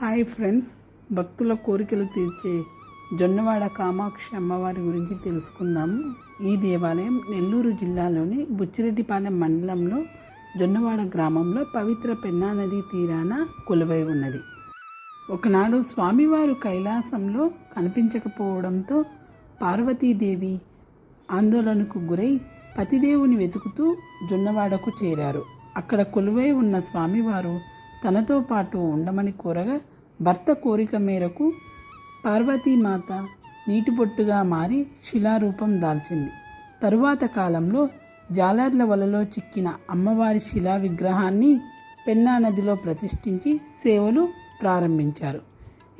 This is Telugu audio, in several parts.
Hi friends. భక్తుల కోరికలు తీర్చే జొన్నవాడ కామాక్షి అమ్మవారి గురించి తెలుసుకుందాము ఈ దేవాలయం నెల్లూరు జిల్లాలోని బుచ్చిరెడ్డిపాలెం మండలంలో జొన్నవాడ గ్రామంలో పవిత్ర పెన్నానది తీరాన కొలువై ఉన్నది. ఒకనాడు స్వామివారు కైలాసంలో కనిపించకపోవడంతో పార్వతీదేవి ఆందోళనకు గురై పతిదేవుని వెతుకుతూ జొన్నవాడకు చేరారు. అక్కడ కొలువై ఉన్న స్వామివారు తనతో పాటు ఉండమని కోరగా భర్త కోరిక మేరకు పార్వతీమాత నీటి పొట్టుగా మారి శిలారూపం దాల్చింది. తరువాత కాలంలో జాలర్ల వలలో చిక్కిన అమ్మవారి శిలా విగ్రహాన్ని పెన్నా నదిలో ప్రతిష్ఠించి సేవలు ప్రారంభించారు.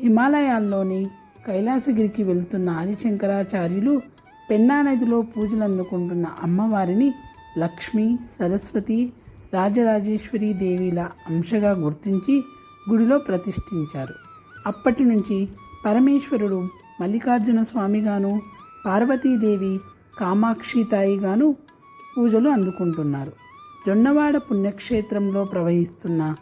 హిమాలయాల్లోని కైలాసగిరికి వెళ్తున్న ఆదిశంకరాచార్యులు పెన్నా నదిలో పూజలు అందుకుంటున్న అమ్మవారిని లక్ష్మి సరస్వతి రాజరాజేశ్వరి దేవిల అంశగా గుర్తించి గుడిలో ప్రతిష్ఠించారు. అప్పటి నుంచి పరమేశ్వరుడు మల్లికార్జున స్వామిగాను పార్వతీదేవి కామాక్షి తాయిగాను పూజలు అందుకుంటున్నారు. జొన్నవాడ పుణ్యక్షేత్రంలో ప్రవహిస్తున్న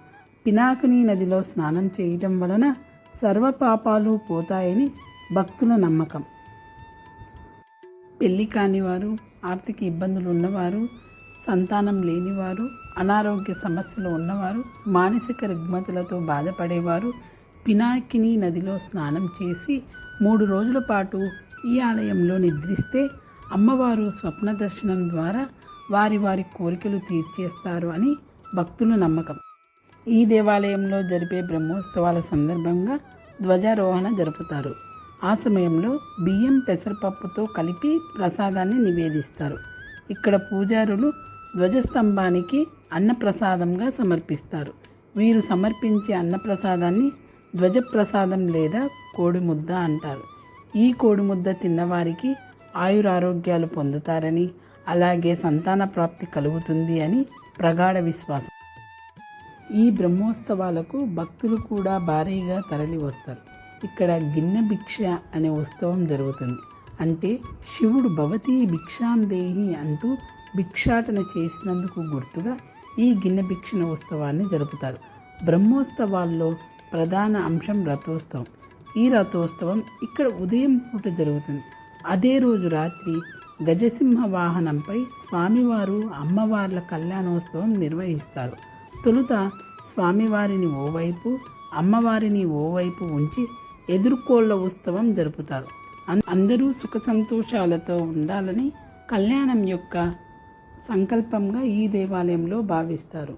పినాకిని నదిలో స్నానం చేయటం వలన సర్వ పాపాలు పోతాయని భక్తుల నమ్మకం. పెళ్ళి కానివారు ఆర్థిక ఇబ్బందులు ఉన్నవారు సంతానం లేనివారు అనారోగ్య సమస్యలు ఉన్నవారు మానసిక రుగ్మతులతో బాధపడేవారు పినాకిని నదిలో స్నానం చేసి మూడు రోజుల పాటు ఈ ఆలయంలో నిద్రిస్తే అమ్మవారు స్వప్న దర్శనం ద్వారా వారి వారి కోరికలు తీర్చేస్తారు అని భక్తుల నమ్మకం. ఈ దేవాలయంలో జరిపే బ్రహ్మోత్సవాల సందర్భంగా ధ్వజారోహణ జరుపుతారు. ఆ సమయంలో బియ్యం పెసరపప్పుతో కలిపి ప్రసాదాన్ని నివేదిస్తారు. ఇక్కడ పూజారులు ధ్వజస్తంభానికి అన్నప్రసాదంగా సమర్పిస్తారు. వీరు సమర్పించే అన్నప్రసాదాన్ని ధ్వజప్రసాదం లేదా కోడిముద్ద అంటారు. ఈ కోడిముద్ద తిన్నవారికి ఆయురారోగ్యాలు పొందుతారని అలాగే సంతాన ప్రాప్తి కలుగుతుంది అని ప్రగాఢ విశ్వాసం. ఈ బ్రహ్మోత్సవాలకు భక్తులు కూడా భారీగా తరలి వస్తారు. ఇక్కడ గిన్నె భిక్ష అనే ఉత్సవం జరుగుతుంది. అంటే శివుడు భవతీ భిక్షాం దేహి అంటూ భిక్షాటన చేసినందుకు గుర్తుగా ఈ గిన్నె భిక్షణ ఉత్సవాన్ని జరుపుతారు. బ్రహ్మోత్సవాల్లో ప్రధాన అంశం రథోత్సవం. ఈ రథోత్సవం ఇక్కడ ఉదయం పూట జరుగుతుంది. అదే రోజు రాత్రి గజసింహ వాహనంపై స్వామివారు అమ్మవార్ల కళ్యాణోత్సవం నిర్వహిస్తారు. తొలుత స్వామివారిని ఓవైపు అమ్మవారిని ఓవైపు ఉంచి ఎదుర్కోళ్ళ ఉత్సవం జరుపుతారు. అందరూ సుఖ సంతోషాలతో ఉండాలని కళ్యాణం యొక్క సంకల్పంగా ఈ దేవాలయంలో భావిస్తారు.